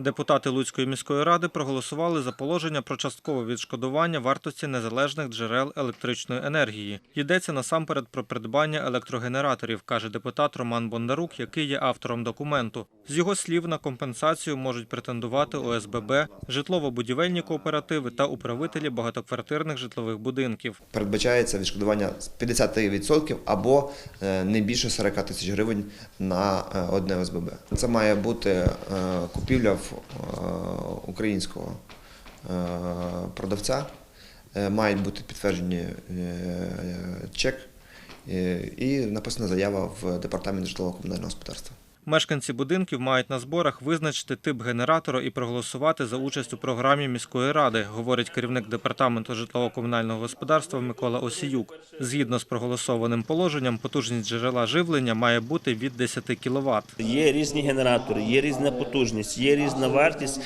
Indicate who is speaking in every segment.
Speaker 1: Депутати Луцької міської ради проголосували за положення про часткове відшкодування вартості незалежних джерел електричної енергії. Йдеться насамперед про придбання електрогенераторів, каже депутат Роман Бондарук, який є автором документу. З його слів, на компенсацію можуть претендувати ОСББ, житлово-будівельні кооперативи та управителі багатоквартирних житлових будинків.
Speaker 2: Передбачається відшкодування з 50% або е, не більше 40 тисяч гривень на е, одне ОСББ. Це має бути е, купівля українського продавця, мають бути підтверджені чек і написана заява в департамент житлово-комунального господарства.
Speaker 1: Мешканці будинків мають на зборах визначити тип генератора і проголосувати за участь у програмі міської ради, говорить керівник департаменту житлово-комунального господарства Микола Осіюк. Згідно з проголосованим положенням, потужність джерела живлення має бути від 10 кВт.
Speaker 3: Є різні генератори, є різна потужність, є різна вартість.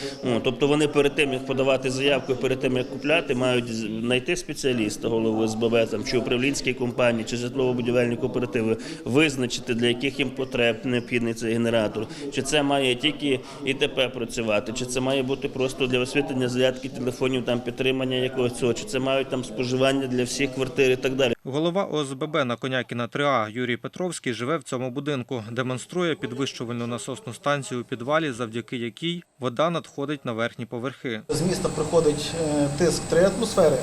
Speaker 3: Тобто вони перед тим, як подавати заявку, перед тим як купляти, мають знайти спеціаліста, голову СББ там, чи управлінської компанії, чи житлово-будівельні кооперативи, визначити, для яких їм потреб необхідний цей генератор. Чи це має тільки ІТП працювати, чи це має бути просто для освітлення зарядки телефонів, там підтримання якогось цього, чи це мають там споживання для всіх квартир і так далі.
Speaker 1: Голова ОСББ на Конякіна 3А Юрій Петровський живе в цьому будинку. Демонструє підвищувальну насосну станцію у підвалі, завдяки якій вода надходить на верхні поверхи.
Speaker 4: З міста приходить е, тиск 3 атмосфери.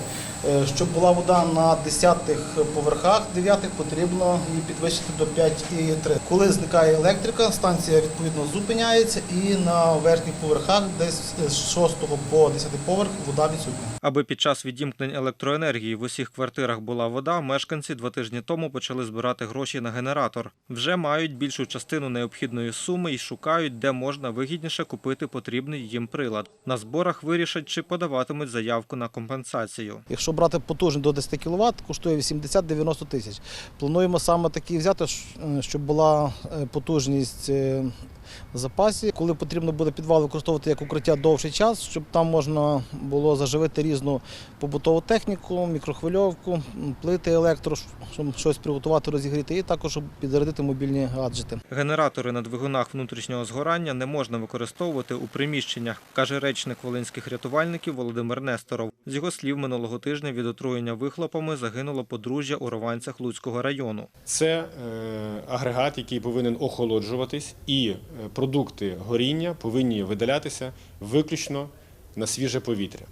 Speaker 4: Е, Щоб була вода на 10-х поверхах, 9-х потрібно її підвищити до 5,3. Коли зникає електрика, станція відповідно зупиняється і на верхніх поверхах, десь з 6 по 10 поверх, вода відсутня.
Speaker 1: Аби під час відімкнень електроенергії в усіх квартирах була вода, мешканці два тижні тому почали збирати гроші на генератор. Вже мають більшу частину необхідної суми і шукають, де можна вигідніше купити потрібний їм прилад. На зборах вирішать, чи подаватимуть заявку на компенсацію.
Speaker 4: Якщо брати потужний до 10 кВт, коштує 80-90 тисяч. Плануємо саме такий взяти, е, щоб була е, потужність е, в запасі. Коли потрібно буде підвал використовувати як укриття довший час, щоб там можна було заживити різну побутову техніку, мікрохвильовку, плити електро, щоб щось приготувати, розігріти, і також щоб підзарядити мобільні гаджети.
Speaker 1: Генератори на двигунах внутрішнього згорання не можна використовувати у приміщеннях, каже речник волинських рятувальників Володимир Несторов. З його слів, минулого тижня від отруєння вихлопами загинуло подружжя у Рованцях Луцького району.
Speaker 5: Це е, агрегат, який повинен охолоджуватись, і е, продукти горіння повинні видалятися виключно на свіже повітря.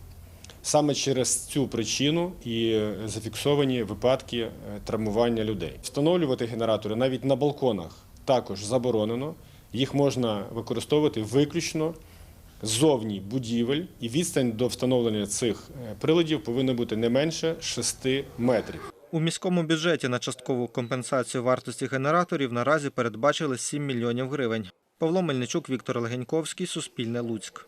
Speaker 5: Саме через цю причину і е, зафіксовані випадки е, травмування людей. Встановлювати генератори навіть на балконах також заборонено. Їх можна використовувати виключно ззовні будівель, і відстань до встановлення цих е, приладів повинна бути не менше 6 метрів.
Speaker 1: У міському бюджеті на часткову компенсацію вартості генераторів наразі передбачили 7 мільйонів гривень. Павло Мельничук, Віктор Легеньковський, Суспільне Луцьк.